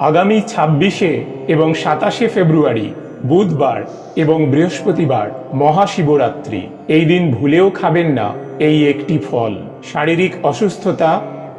আগামী ছাব্বিশে এবং সাতাশে ফেব্রুয়ারি, বুধবার এবং বৃহস্পতিবার মহাশিবরাত্রি। এই দিন ভুলেও খাবেন না এই একটি ফল। শারীরিক অসুস্থতা,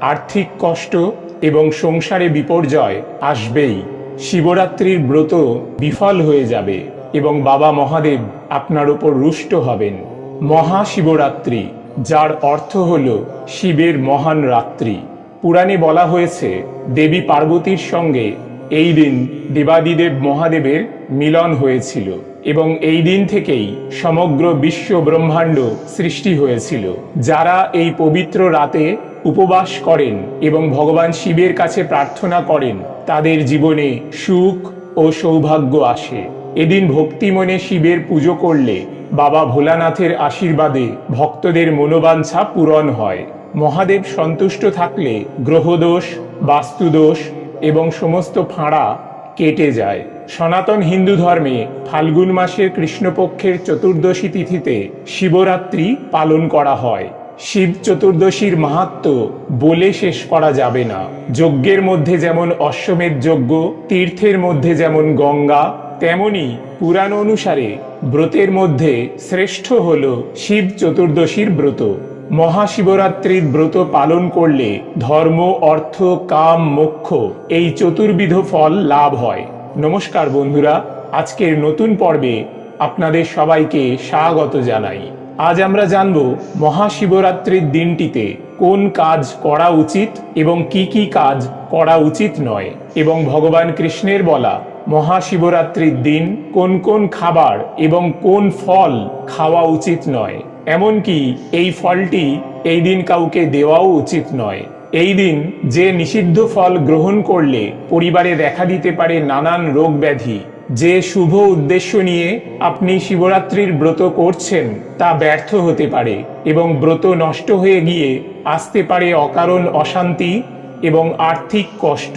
আর্থিক কষ্ট এবং সংসারে বিপর্যয় আসবেই। শিবরাত্রির ব্রত বিফল হয়ে যাবে এবং বাবা মহাদেব আপনার ওপর রুষ্ট হবেন। মহাশিবরাত্রি, যার অর্থ হল শিবের মহান রাত্রি। পুরাণে বলা হয়েছে, দেবী পার্বতীর সঙ্গে এই দিন দেবাদিদেব মহাদেবের মিলন হয়েছিল এবং এই দিন থেকেই সমগ্র বিশ্ব ব্রহ্মাণ্ড সৃষ্টি হয়েছিল। যারা এই পবিত্র রাতে উপবাস করেন এবং ভগবান শিবের কাছে প্রার্থনা করেন, তাদের জীবনে সুখ ও সৌভাগ্য আসে। এদিন ভক্তি মনে শিবের পুজো করলে বাবা ভোলানাথের আশীর্বাদে ভক্তদের মনোবাঞ্ছা পূরণ হয়। মহাদেব সন্তুষ্ট থাকলে গ্রহদোষ, বাস্তুদোষ এবং সমস্ত ফাঁড়া কেটে যায়। সনাতন হিন্দু ধর্মে ফাল্গুন মাসের কৃষ্ণপক্ষের চতুর্দশী তিথিতে শিবরাত্রি পালন করা হয়। শিব চতুর্দশীর মাহাত্ম বলে শেষ করা যাবে না। যজ্ঞের মধ্যে যেমন অশ্বমেধ যজ্ঞ, তীর্থের মধ্যে যেমন গঙ্গা, তেমনি পুরাণ অনুসারে ব্রতের মধ্যে শ্রেষ্ঠ হল শিব চতুর্দশীর ব্রত। মহাশিবরাত্রির ব্রত পালন করলে ধর্ম, অর্থ, কাম, মোক্ষ এই চতুর্বিধ ফল লাভ হয়। নমস্কার বন্ধুরা, আজকের নতুন পর্বে আপনাদের সবাইকে স্বাগত জানাই। আজ আমরা জানব মহাশিবরাত্রির দিনটিতে কোন কাজ করা উচিত এবং কি কি কাজ করা উচিত নয় এবং ভগবান কৃষ্ণের বলা মহাশিবরাত্রির দিন কোন কোন খাবার এবং কোন ফল খাওয়া উচিত নয়। এমনকি এই ফলটি এই দিন কাউকে দেওয়াও উচিত নয়। এই দিন যে নিষিদ্ধ ফল গ্রহণ করলে পরিবারে দেখা দিতে পারে নানান রোগ ব্যাধি, যে শুভ উদ্দেশ্য নিয়ে আপনি শিবরাত্রির ব্রত করছেন তা ব্যর্থ হতে পারে এবং ব্রত নষ্ট হয়ে গিয়ে আসতে পারে অকারণ অশান্তি এবং আর্থিক কষ্ট।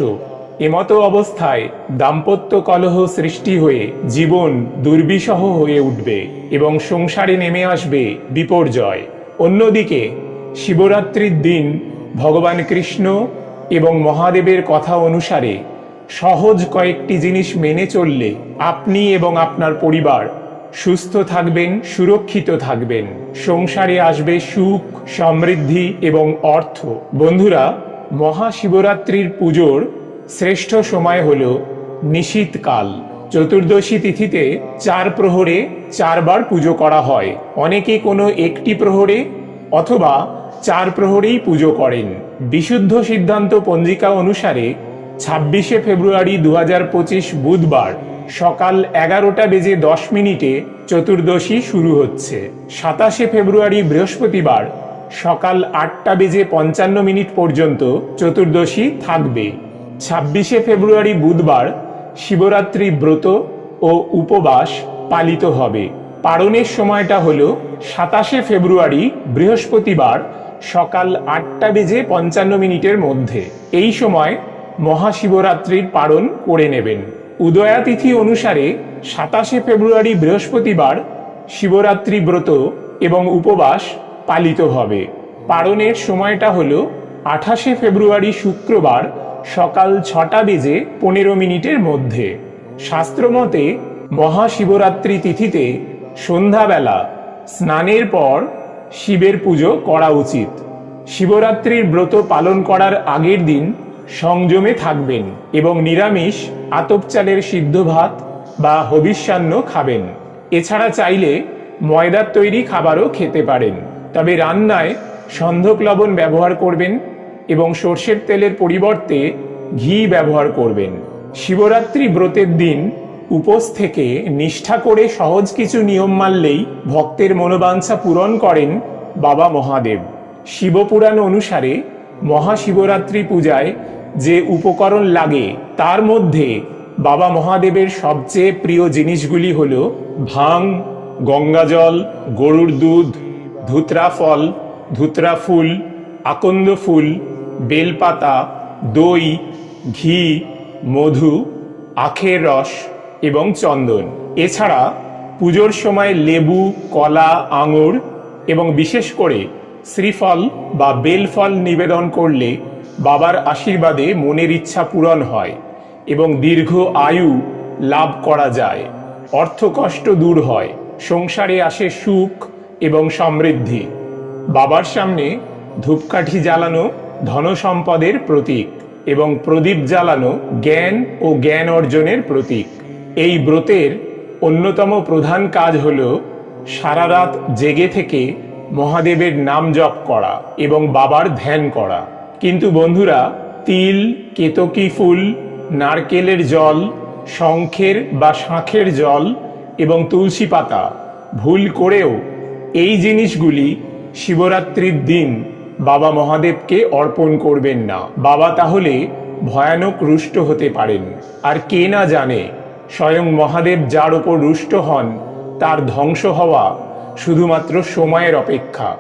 এমতো অবস্থায় দাম্পত্য কলহ সৃষ্টি হয়ে জীবন দুর্বিষহ হয়ে উঠবে এবং সংসারে নেমে আসবে বিপর্যয়। অন্যদিকে, শিবরাত্রির দিন ভগবান কৃষ্ণ এবং মহাদেবের কথা অনুসারে সহজ কয়েকটি জিনিস মেনে চললে আপনি এবং আপনার পরিবার সুস্থ থাকবেন, সুরক্ষিত থাকবেন। সংসারে আসবে সুখ, সমৃদ্ধি এবং অর্থ। বন্ধুরা, মহাশিবরাত্রির পুজোর শ্রেষ্ঠ সময় হল নিশীতকাল। চতুর্দশী তিথিতে চার প্রহরে চারবার পুজো করা হয়। অনেকে কোনো একটি প্রহরে অথবা চার প্রহরেই পুজো করেন। বিশুদ্ধ সিদ্ধান্ত পঞ্জিকা অনুসারে ছাব্বিশে ফেব্রুয়ারি দু হাজার পঁচিশ বুধবার সকাল এগারোটা বেজে দশ মিনিটে চতুর্দশী শুরু হচ্ছে। সাতাশে ফেব্রুয়ারি বৃহস্পতিবার সকাল আটটা বেজে পঞ্চান্ন মিনিট পর্যন্ত চতুর্দশী থাকবে। ছাব্বিশে ফেব্রুয়ারি বুধবার শিবরাত্রি ব্রত ও উপবাস পালিত হবে। পারণের সময়টা হল সাতাশে ফেব্রুয়ারি, বৃহস্পতিবার, সকাল আটটা বেজে পঞ্চান্ন মিনিটের মধ্যে। এই সময় মহাশিবরাত্রির পারণ করে নেবেন। উদয়াতিথি অনুসারে সাতাশে ফেব্রুয়ারি, বৃহস্পতিবার শিবরাত্রি ব্রত এবং উপবাস পালিত হবে। পারণের সময়টা হল আঠাশে ফেব্রুয়ারি, শুক্রবার সকাল ছটা বেজে পনেরো মিনিটের মধ্যে। শাস্ত্রমতে মহাশিবরাত্রি তিথিতে সন্ধ্যাবেলা স্নানের পর শিবের পুজো করা উচিত। শিবরাত্রির ব্রত পালন করার আগের দিন সংযমে থাকবেন এবং নিরামিষ আতপ চালের সিদ্ধ ভাত বা হবিষ্যান্ন খাবেন। এছাড়া চাইলে ময়দার তৈরি খাবারও খেতে পারেন। তবে রান্নায় সন্ধক লবণ ব্যবহার করবেন এবং সর্ষের তেলের পরিবর্তে ঘি ব্যবহার করবেন। শিবরাত্রি ব্রতের দিন উপোস থেকে নিষ্ঠা করে সহজ কিছু নিয়ম মানলেই ভক্তের মনোবাঞ্ছা পূরণ করেন বাবা মহাদেব। শিবপুরাণ অনুসারে মহাশিবরাত্রি পূজায় যে উপকরণ লাগে, তার মধ্যে বাবা মহাদেবের সবচেয়ে প্রিয় জিনিসগুলি হল ভাং, গঙ্গাজল, গরুর দুধ, ধুতরা ফল, ধুতরা ফুল, আকন্দ ফুল বেলপাতা, দই, ঘি, মধু, আখের রস এবং চন্দন। এছাড়া পুজোর সময় লেবু, কলা, আঙুর এবং বিশেষ করে শ্রীফল বা বেলফল নিবেদন করলে বাবার আশীর্বাদে মনের ইচ্ছা পূরণ হয় এবং দীর্ঘ আয়ু লাভ করা যায়। অর্থকষ্ট দূর হয়, সংসারে আসে সুখ এবং সমৃদ্ধি। বাবার সামনে ধূপকাঠি জ্বালানো ধনসম্পদের প্রতীক এবং প্রদীপ জ্বালানো জ্ঞান ও জ্ঞান অর্জনের প্রতীক। এই ব্রতের অন্যতম প্রধান কাজ হল সারা রাত জেগে থেকে মহাদেবের নাম জপ করা এবং বাবার ধ্যান করা। কিন্তু বন্ধুরা, তিল, কেতকী ফুল, নারকেলের জল, শঙ্খের বা শাঁখের জল এবং তুলসী পাতা ভুল করেও এই জিনিসগুলি শিবরাত্রির দিন বাবা মহাদেবকে অর্পণ করবেন না। বাবা তাহলে ভয়ানক রুষ্ট হতে পারেন। আর কে না জানে, স্বয়ং মহাদেব যার ওপর রুষ্ট হন, তার ধ্বংস হওয়া শুধুমাত্র সময়ের অপেক্ষা।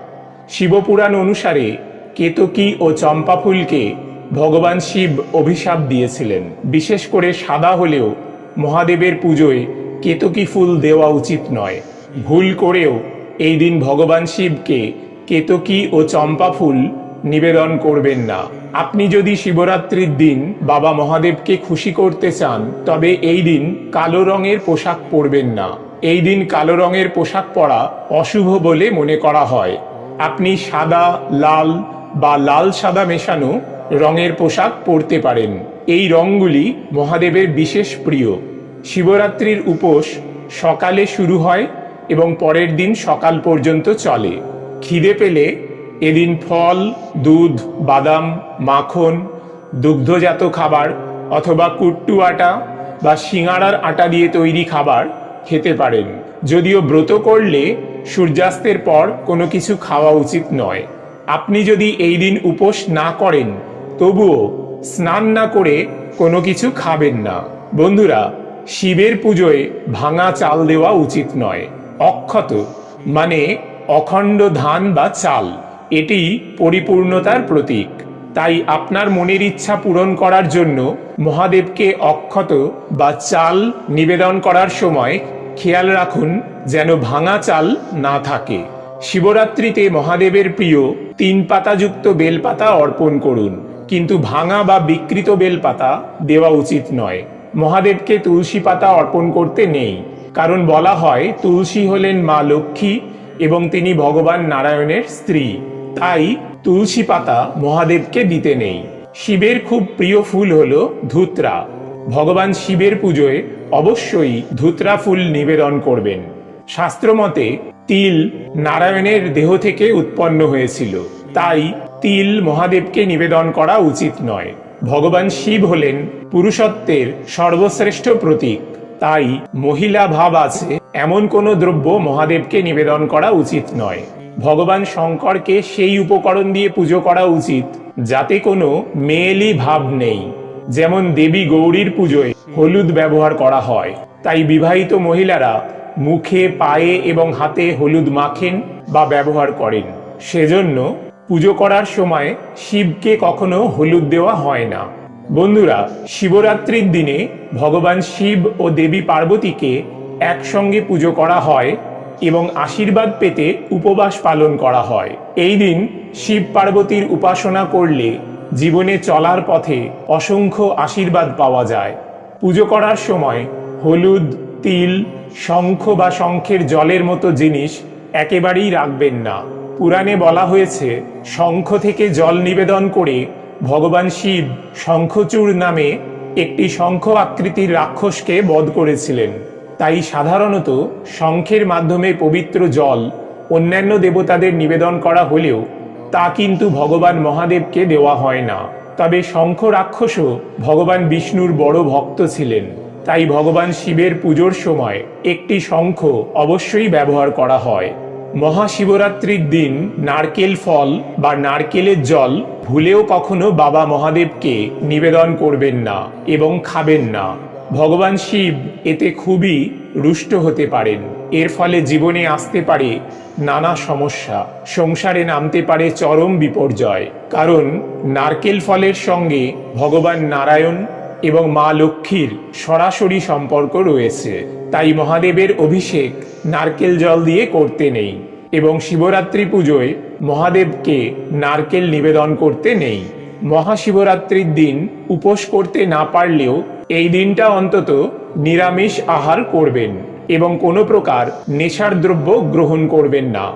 শিবপুরাণ অনুসারে কেতকী ও চম্পা ফুলকে ভগবান শিব অভিশাপ দিয়েছিলেন। বিশেষ করে সাদা হলেও মহাদেবের পুজোয় কেতকী ফুল দেওয়া উচিত নয়। ভুল করেও এই দিন ভগবান শিবকে কেতকী ও চম্পা ফুল নিবেদন করবেন না। আপনি যদি শিবরাত্রির দিন বাবা মহাদেবকে খুশি করতে চান, তবে এই দিন কালো রঙের পোশাক পরবেন না। এই দিন কালো রঙের পোশাক পরা অশুভ বলে মনে করা হয়। আপনি সাদা, লাল বা লাল সাদা মেশানো রঙের পোশাক পরতে পারেন। এই রঙগুলি মহাদেবের বিশেষ প্রিয়। শিবরাত্রির উপোস সকালে শুরু হয় এবং পরের দিন সকাল পর্যন্ত চলে। খিদে পেলে এদিন ফল, দুধ, বাদাম, মাখন, দুগ্ধজাত খাবার অথবা কুট্টু আটা বা সিঙাড়ার আটা দিয়ে তৈরি খাবার খেতে পারেন। যদিও ব্রত করলে সূর্যাস্তের পর কোনো কিছু খাওয়া উচিত নয়। আপনি যদি এই দিন উপোস না করেন, তবুও স্নান না করে কোনো কিছু খাবেন না। বন্ধুরা, শিবের পুজোয় ভাঙা চাল দেওয়া উচিত নয়। অক্ষত মানে অখণ্ড ধান বা চাল, এটি পরিপূর্ণতার প্রতীক। তাই আপনার মনের ইচ্ছা পূরণ করার জন্য মহাদেবকে অক্ষত বা চাল নিবেদন করার সময় খেয়াল রাখুন যেন ভাঙা চাল না থাকে। শিবরাত্রিতে মহাদেবের প্রিয় তিন পাতাযুক্ত বেলপাতা অর্পণ করুন, কিন্তু ভাঙা বা বিকৃত বেলপাতা দেওয়া উচিত নয়। মহাদেবকে তুলসী পাতা অর্পণ করতে নেই, কারণ বলা হয় তুলসী হলেন মা লক্ষ্মী এবং তিনি ভগবান নারায়ণের স্ত্রী। তাই তুলসী পাতা মহাদেবকে দিতে নেই। শিবের খুব প্রিয় ফুল হল ধুত্রা। ভগবান শিবের পুজোয় অবশ্যই ধুত্রা ফুল নিবেদন করবেন। শাস্ত্রমতে তিল নারায়ণের দেহ থেকে উৎপন্ন হয়েছিল। তাই তিল মহাদেবকে নিবেদন করা উচিত নয়। ভগবান শিব হলেন পুরুষত্বের সর্বশ্রেষ্ঠ প্রতীক। তাই মহিলা ভাব আছে। এমন কোনো দ্রব্য মহাদেবকে নিবেদন করা উচিত নয়। ভগবান শঙ্করকে সেই উপকরণ দিয়ে পুজো করা উচিত, যাতে কোনো মেয়েলি ভাব নেই। যেমন দেবী গৌরীর পুজোয় হলুদ ব্যবহার করা হয়, তাই বিবাহিত মহিলারা মুখে, পায়ে এবং হাতে হলুদ মাখেন বা ব্যবহার করেন। সেজন্য পুজো করার সময় শিবকে কখনো হলুদ দেওয়া হয় না। বন্ধুরা, শিবরাত্রির দিনে ভগবান শিব ও দেবী পার্বতীকে একসঙ্গে পুজো করা হয় এবং আশীর্বাদ পেতে উপবাস পালন করা হয়। এই দিন শিব পার্বতীর উপাসনা করলে জীবনে চলার পথে অসংখ্য আশীর্বাদ পাওয়া যায়। পুজো করার সময় হলুদ, তিল, শঙ্খ বা শঙ্খের জলের মতো জিনিস একেবারেই রাখবেন না। পুরাণে বলা হয়েছে, শঙ্খ থেকে জল নিবেদন করে ভগবান শিব শঙ্খচূড় নামে একটি শঙ্খ আকৃতির রাক্ষসকে বধ করেছিলেন। তাই সাধারণত শঙ্খের মাধ্যমে পবিত্র জল অন্যান্য দেবতাদের নিবেদন করা হলেও তা কিন্তু ভগবান মহাদেবকে দেওয়া হয় না। তবে শঙ্খ রাক্ষসও ভগবান বিষ্ণুর বড় ভক্ত ছিলেন। তাই ভগবান শিবের পুজোর সময় একটি শঙ্খ অবশ্যই ব্যবহার করা হয়। মহাশিবরাত্রির দিন নারকেল ফল বা নারকেলের জল ভুলেও কখনো বাবা মহাদেবকে নিবেদন করবেন না এবং খাবেন না। ভগবান শিব এতে খুবই রুষ্ট হতে পারেন। এর ফলে জীবনে আসতে পারে নানা সমস্যা, সংসারে নামতে পারে চরম বিপর্যয়। কারণ নারকেল ফলের সঙ্গে ভগবান নারায়ণ এবং মা লক্ষ্মীর সরাসরি সম্পর্ক রয়েছে। তাই মহাদেবের অভিষেক নারকেল জল দিয়ে করতে নেই এবং শিবরাত্রি পুজোয় মহাদেবকে নারকেল নিবেদন করতে নেই। মহাশিবরাত্রির দিন উপোস করতে না পারলেও এই দিনটা অন্তত নিরামিষ আহার করবেন এবং কোনো প্রকার নেশার দ্রব্য গ্রহণ করবেন না।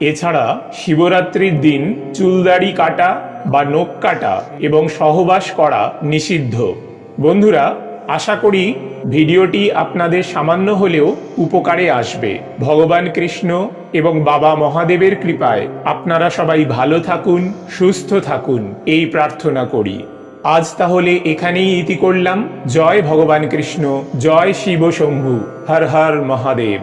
এছাড়া শিবরাত্রির দিন চুলদাড়ি কাটা বা নখ কাটা এবং সহবাস করা নিষিদ্ধ। বন্ধুরা, আশা করি ভিডিওটি আপনাদের সামান্য হলেও উপকারে আসবে। ভগবান কৃষ্ণ এবং বাবা মহাদেবের কৃপায় আপনারা সবাই ভালো থাকুন, সুস্থ থাকুন, এই প্রার্থনা করি। আজ তাহলে এখানেই ইতি করলাম। জয় ভগবান কৃষ্ণ জয় শিব শম্ভু হর হর মহাদেব।